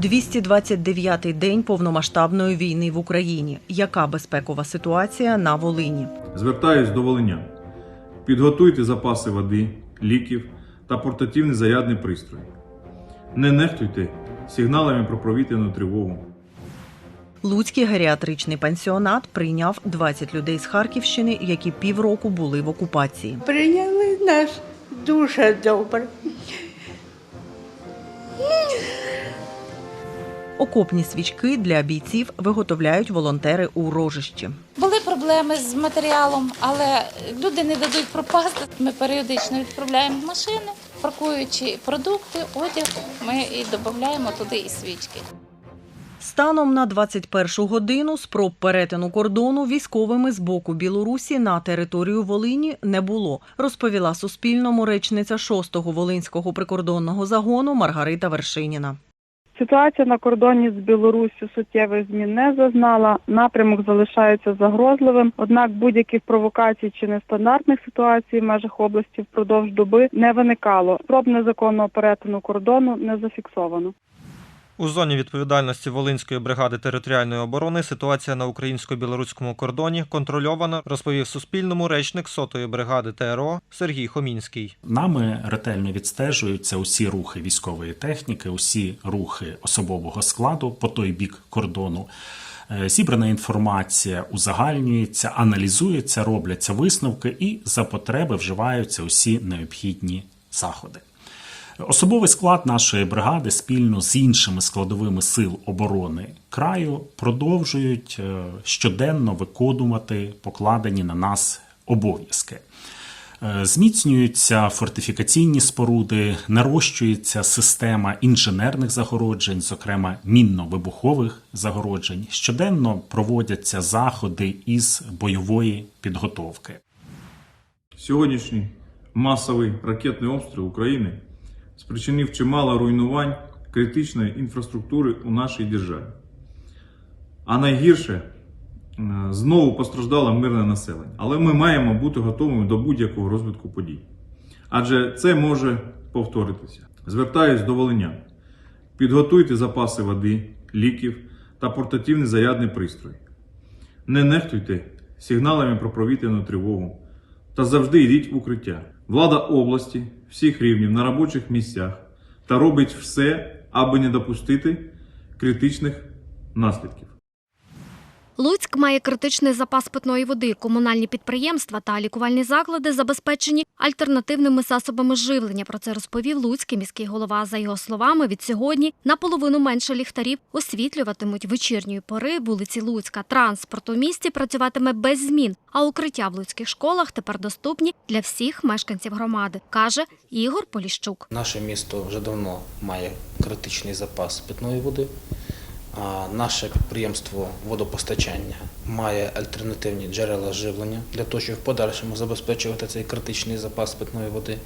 229-й день повномасштабної війни в Україні. Яка безпекова ситуація на Волині? Звертаюсь до волинян. Підготуйте запаси води, ліків та портативний зарядний пристрій. Не нехтуйте сигналами про провітряну тривогу. Луцький геріатричний пансіонат прийняв 20 людей з Харківщини, які півроку були в окупації. Прийняли нас дуже добре. Окопні свічки для бійців виготовляють волонтери у рожищі. Були проблеми з матеріалом, але люди не дадуть пропасти. Ми періодично відправляємо машини, паркуючи продукти, одяг. Ми і додаємо туди і свічки. Станом на 21 годину спроб перетину кордону військовими з боку Білорусі на територію Волині не було, розповіла Суспільному речниця 6-го Волинського прикордонного загону Маргарита Вершиніна. Ситуація на кордоні з Білоруссю суттєвих змін не зазнала. Напрямок залишається загрозливим. Однак будь-яких провокацій чи нестандартних ситуацій в межах області впродовж доби не виникало. Спроб незаконного перетину кордону не зафіксовано. У зоні відповідальності Волинської бригади територіальної оборони ситуація на українсько-білоруському кордоні контрольована, розповів Суспільному речник сотої бригади ТРО Сергій Хомінський. Нами ретельно відстежуються усі рухи військової техніки, усі рухи особового складу по той бік кордону. Е, Зібрана інформація узагальнюється, аналізується, робляться висновки і за потреби вживаються усі необхідні заходи. Особовий склад нашої бригади спільно з іншими складовими сил оборони краю продовжують е, щоденно виконувати покладені на нас обов'язки. Е, Зміцнюються фортифікаційні споруди, нарощується система інженерних загороджень, зокрема мінно-вибухових загороджень. Щоденно проводяться заходи із бойової підготовки. Сьогоднішній масовий ракетний обстріл України спричинив чимало руйнувань критичної інфраструктури у нашій державі. А найгірше е, знову постраждало мирне населення. Але ми маємо бути готовими до будь-якого розвитку подій. Адже це може повторитися. Звертаюсь до волинян. Підготуйте запаси води, ліків та портативний зарядний пристрій. Не нехтуйте сигналами про провітряну тривогу та завжди йдіть в укриття. Влада області всіх рівнів на робочих місцях та робить все, аби не допустити критичних наслідків. Луцьк має критичний запас питної води. Комунальні підприємства та лікувальні заклади забезпечені альтернативними засобами живлення. Про це розповів Луцький міський голова. За його словами, від сьогодні наполовину менше ліхтарів освітлюватимуть вечірньої пори вулиці Луцька. Транспорт у місті працюватиме без змін, а укриття в луцьких школах тепер доступні для всіх мешканців громади, каже Ігор Поліщук. Наше місто вже давно має критичний запас питної води. Наше підприємство водопостачання має альтернативні джерела живлення для того, щоб в подальшому забезпечувати цей критичний запас питної води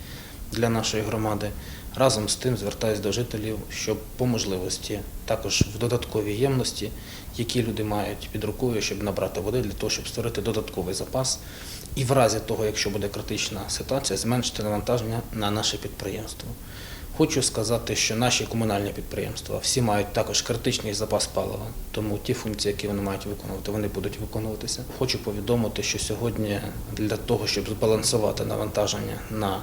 для нашої громади. Разом з тим звертаюся до жителів, щоб по можливості також в додатковій ємності, які люди мають під рукою, щоб набрати води для того, щоб створити додатковий запас. І в разі того, якщо буде критична ситуація, зменшити навантаження на наше підприємство. Хочу сказати, що наші комунальні підприємства всі мають також критичний запас палива, тому ті функції, які вони мають виконувати, вони будуть виконуватися. Хочу повідомити, що сьогодні для того, щоб збалансувати навантаження на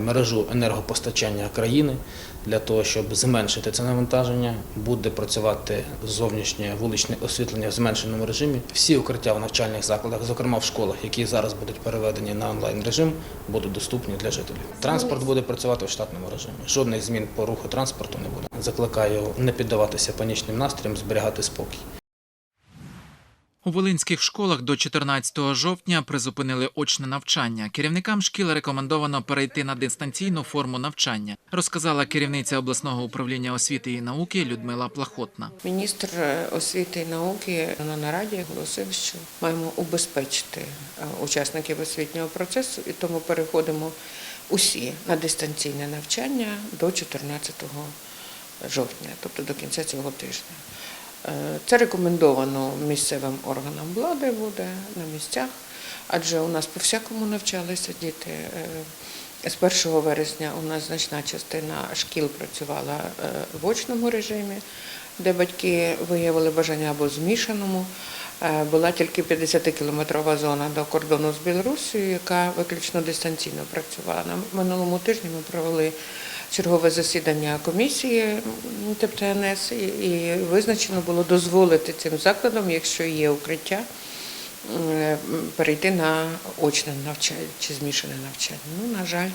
мережу енергопостачання країни, для того, щоб зменшити це навантаження, буде працювати зовнішнє вуличне освітлення в зменшеному режимі. Всі укриття в навчальних закладах, зокрема в школах, які зараз будуть переведені на онлайн режим, будуть доступні для жителів. Транспорт буде працювати в штатному режимі. Жодних змін по руху транспорту не буде. Закликаю не піддаватися панічним настроям, зберігати спокій. У волинських школах до 14 жовтня призупинили очне навчання. Керівникам шкіл рекомендовано перейти на дистанційну форму навчання, розказала керівниця обласного управління освіти і науки Людмила Плахотна. Міністр е, освіти і науки на нараді оголосив, що маємо убезпечити е, учасників освітнього процесу, і тому переходимо усі на дистанційне навчання до 14 жовтня, тобто до кінця цього тижня. Е, Це рекомендовано місцевим органам влади буде на місцях, адже у нас по всякому навчалися діти. Е, З 1 вересня у нас значна частина шкіл працювала е, в очному режимі, де батьки виявили бажання або змішаному. Була тільки 50-кілометрова зона до кордону з Білорусією, яка виключно дистанційно працювала. На минулому тижні ми провели чергове засідання комісії ТПТНС і, і визначено було дозволити цим закладам, якщо є укриття, перейти на очне навчання чи змішане навчання. Ну, на жаль,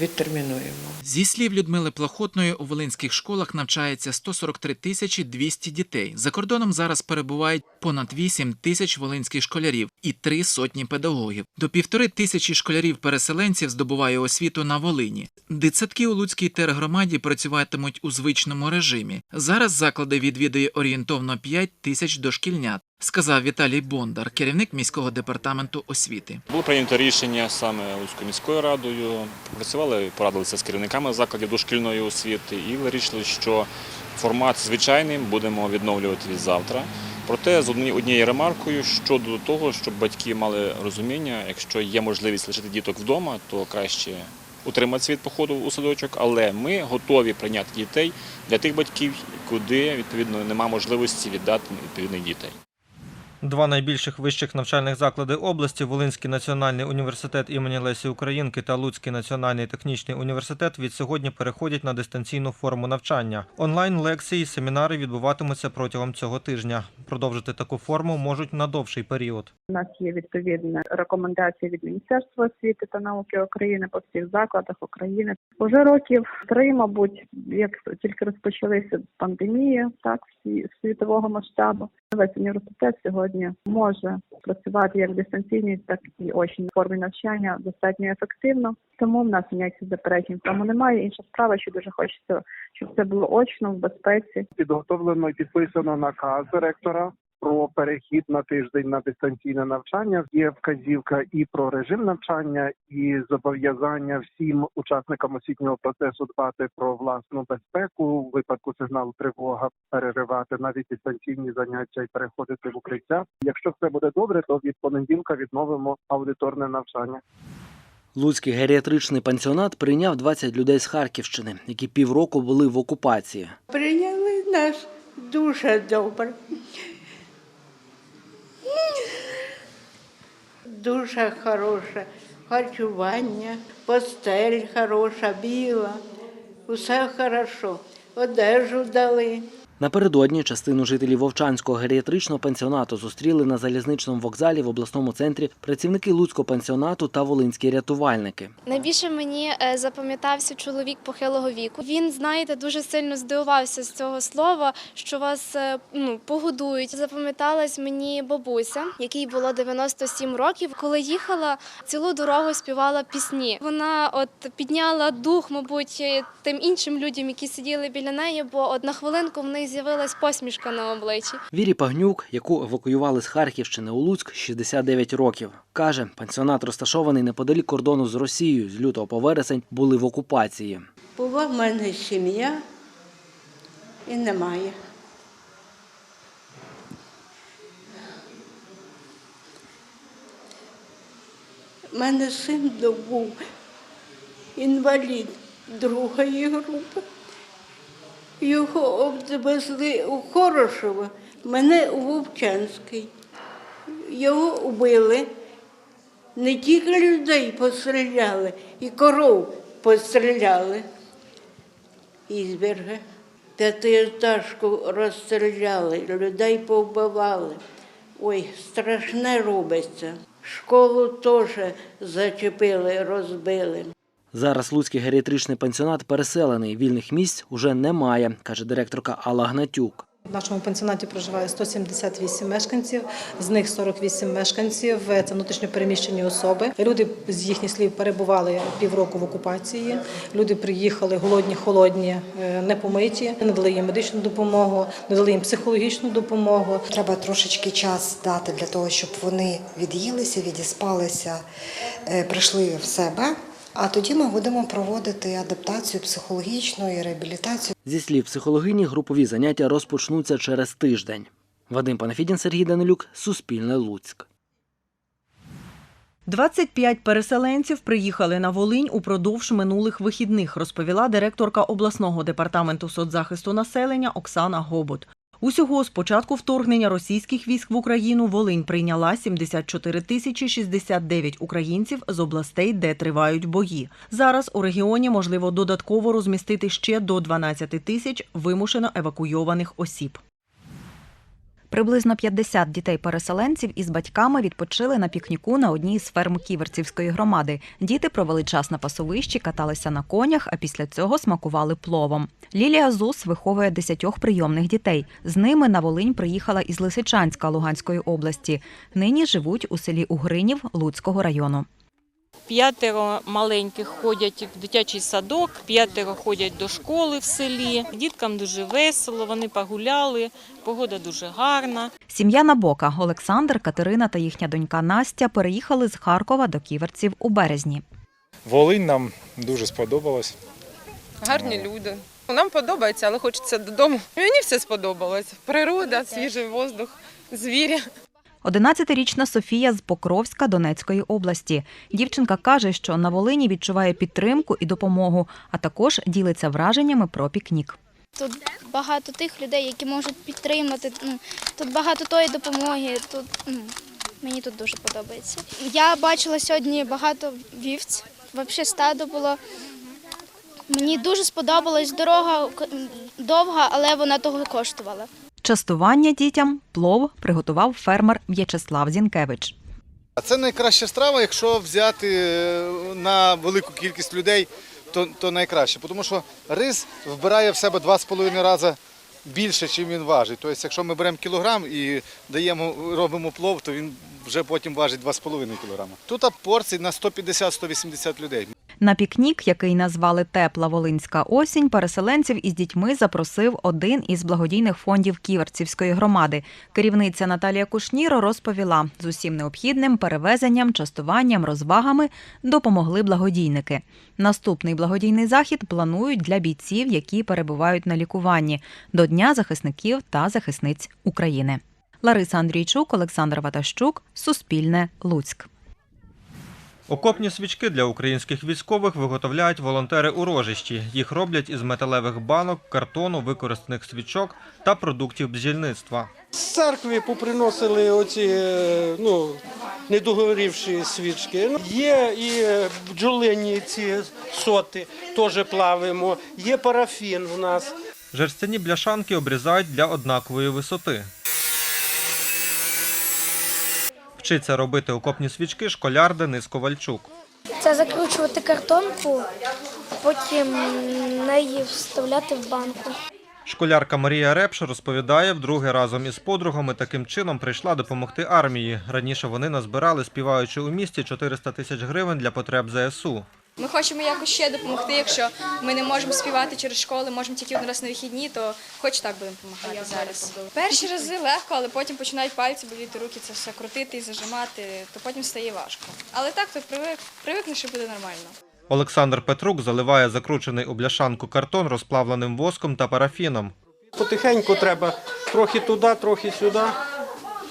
відтермінуємо. Зі слів Людмили Плахотної, у волинських школах навчається 143 тисячі 200 дітей. За кордоном зараз перебувають понад 8 тисяч волинських школярів і три сотні педагогів. До півтори тисячі школярів-переселенців здобуває освіту на Волині. Дитсадки у Луцькій тергромаді працюватимуть у звичному режимі. Зараз заклади відвідує орієнтовно 5 тисяч дошкільнят. Сказав Віталій Бондар, керівник міського департаменту освіти. Було прийнято рішення саме Луцькою міською радою. Працювали, порадилися з керівниками закладів дошкільної освіти і вирішили, що формат звичайний будемо відновлювати від завтра. Проте з одні- однією ремаркою щодо того, щоб батьки мали розуміння, якщо є можливість лишити діток вдома, то краще утриматися від походу у садочок, але ми готові прийняти дітей для тих батьків, куди відповідно немає можливості віддати відповідних дітей. Два найбільших вищих навчальних заклади області Волинський національний університет імені Лесі Українки та Луцький національний технічний університет від сьогодні переходять на дистанційну форму навчання. Онлайн лекції, і семінари відбуватимуться протягом цього тижня. Продовжити таку форму можуть на довший період. У нас є відповідна рекомендація від Міністерства освіти та науки України по всіх закладах України. Уже років три, мабуть, як тільки розпочалися пандемії, так світового масштабу. Весь університет сьогодні може працювати як в дистанційній, так і очній формі навчання достатньо ефективно. Тому в нас ніяких заперечень тому немає. Інша справа, що дуже хочеться, щоб це було очно в безпеці. підготовлено і підписано наказ ректора про перехід на тиждень на дистанційне навчання. Є вказівка і про режим навчання, і зобов'язання всім учасникам освітнього процесу дбати про власну безпеку у випадку сигналу тривога, переривати навіть дистанційні заняття і переходити в укриття. Якщо все буде добре, то від понеділка відновимо аудиторне навчання. Луцький геріатричний пансіонат прийняв 20 людей з Харківщини, які півроку були в окупації. Прийняли нас дуже добре. Дуже хороше харчування, постель хороша, біла, усе хорошо. Одежу дали. Напередодні частину жителів Вовчанського геріатричного пансіонату зустріли на залізничному вокзалі в обласному центрі працівники Луцького пансіонату та волинські рятувальники. Найбільше мені е, запам'ятався чоловік похилого віку. Він, знаєте, дуже сильно здивувався з цього слова, що вас е, ну, погодують. Запам'яталась мені бабуся, якій було 97 років. Коли їхала, цілу дорогу співала пісні. Вона от підняла дух, мабуть, тим іншим людям, які сиділи біля неї, бо от на хвилинку в них з'явилась посмішка на обличчі. Вірі Пагнюк, яку евакуювали з Харківщини у Луцьк, 69 років. Каже, пансіонат розташований неподалік кордону з Росією. З лютого по вересень були в окупації. Була в мене сім'я і немає. У мене син був інвалід другої групи. Його обвезли у Хорошево, мене у Вовчанський. Його вбили. Не тільки людей постріляли, і коров постріляли. Ізберга. П'ятиэтажку розстріляли, людей повбивали. Ой, страшне робиться. Школу теж зачепили, розбили. Зараз Луцький геріатричний пансіонат переселений. Вільних місць уже немає, каже директорка Алла Гнатюк. В нашому пансіонаті проживає 178 мешканців, з них 48 мешканців це внутрішньопереміщені особи. Люди з їхніх слів перебували півроку в окупації. Люди приїхали голодні, холодні, е, непомиті, надали їм медичну допомогу, надали їм психологічну допомогу. Треба трошечки час дати для того, щоб вони від'їлися, відіспалися, е, прийшли в себе. А тоді ми будемо проводити адаптацію психологічну і реабілітацію. Зі слів психологині, групові заняття розпочнуться через тиждень. Вадим Панафідін, Сергій Данилюк, Суспільне Луцьк. 25 переселенців приїхали на Волинь упродовж минулих вихідних, розповіла директорка обласного департаменту соцзахисту населення Оксана Гобот. Усього з початку вторгнення російських військ в Україну Волинь прийняла 74 тисячі 69 українців з областей, де тривають бої. Зараз у регіоні можливо додатково розмістити ще до 12 тисяч вимушено евакуйованих осіб. Приблизно 50 дітей-переселенців із батьками відпочили на пікніку на одній із ферм Ківерцівської громади. Діти провели час на пасовищі, каталися на конях, а після цього смакували пловом. Лілія Зус виховує десятьох прийомних дітей. З ними на Волинь приїхала із Лисичанська Луганської області. Нині живуть у селі Угринів Луцького району. П'ятеро маленьких ходять в дитячий садок, п'ятеро ходять до школи в селі. Діткам дуже весело, вони погуляли, погода дуже гарна. Сім'я Набока Олександр, Катерина та їхня донька Настя переїхали з Харкова до Ківерців у березні. Волинь нам дуже сподобалась. Гарні люди. Нам подобається, але хочеться додому. Мені все сподобалось. Природа, свіжий воздух, звірі. 11-річна Софія з Покровська Донецької області. Дівчинка каже, що на Волині відчуває підтримку і допомогу, а також ділиться враженнями про пікнік. Тут багато тих людей, які можуть підтримати. Тут багато тої допомоги. Тут мені тут дуже подобається. Я бачила сьогодні багато вівць. Взагалі стадо було. Мені дуже сподобалась дорога довга, але вона того коштувала. Частування дітям плов приготував фермер В'ячеслав Зінкевич. Це найкраща страва, якщо взяти е, на велику кількість людей, то, то найкраще. Тому що рис вбирає в себе 2,5 рази більше, ніж він важить. Тобто, якщо ми беремо кілограм і даємо, робимо плов, то він вже потім важить 2,5 кілограма. Тут порцій на 150-180 людей. На пікнік, який назвали Тепла Волинська осінь, переселенців із дітьми запросив один із благодійних фондів Ківерцівської громади. Керівниця Наталія Кушніро розповіла, з усім необхідним перевезенням, частуванням, розвагами допомогли благодійники. Наступний благодійний захід планують для бійців, які перебувають на лікуванні до Дня захисників та захисниць України. Лариса Андрійчук, Олександр Ватащук, Суспільне, Луцьк. Окопні свічки для українських військових виготовляють волонтери у рожищі. Їх роблять із металевих банок, картону, використаних свічок та продуктів бджільництва. З церкви поприносили оці е, ну, недогорівші свічки. Ну, Є і бджолині ці соти, теж плавимо, є парафін у нас. Жерстяні бляшанки обрізають для однакової висоти. Вчиться робити окопні свічки школяр Денис Ковальчук. Це закручувати картонку, потім неї вставляти в банку. Школярка Марія Репш розповідає, вдруге разом із подругами таким чином прийшла допомогти армії. Раніше вони назбирали, співаючи у місті 400 тисяч гривень для потреб ЗСУ. Ми хочемо якось ще допомогти. Якщо ми не можемо співати через школи, можемо тільки один раз на вихідні, то хоч так будемо допомагати зараз. Перші рази легко, але потім починають пальці боліти, руки це все крутити і зажимати, то потім стає важко. Але так, то привик, привикнеш і буде нормально. Олександр Петрук заливає закручений у бляшанку картон розплавленим воском та парафіном. Потихеньку треба трохи туди, трохи сюди,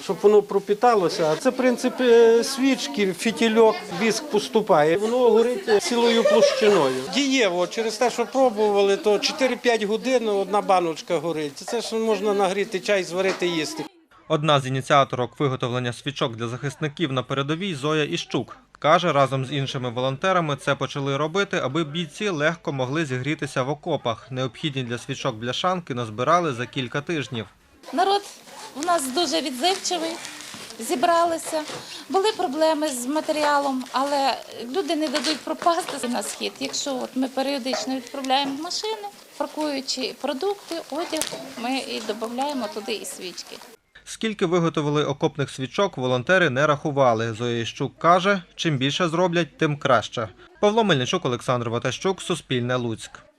щоб воно пропіталося. Це принцип свічки, фітільок, віск поступає. Воно горить цілою площиною. Дієво, через те, що пробували, то 4-5 годин одна баночка горить. Це ж можна нагріти чай, зварити, їсти. Одна з ініціаторок виготовлення свічок для захисників на передовій Зоя Іщук. Каже, разом з іншими волонтерами це почали робити, аби бійці легко могли зігрітися в окопах. Необхідні для свічок бляшанки назбирали за кілька тижнів. Народ у нас дуже відзивчивий, зібралися. Були проблеми з матеріалом, але люди не дадуть пропасти на схід. Якщо от ми періодично відправляємо машини, паркуючи продукти, одяг, ми і додаємо туди і свічки. Скільки виготовили окопних свічок, волонтери не рахували. Зоя каже, чим більше зроблять, тим краще. Павло Мельничук, Олександр Ватащук, Суспільне Луцьк.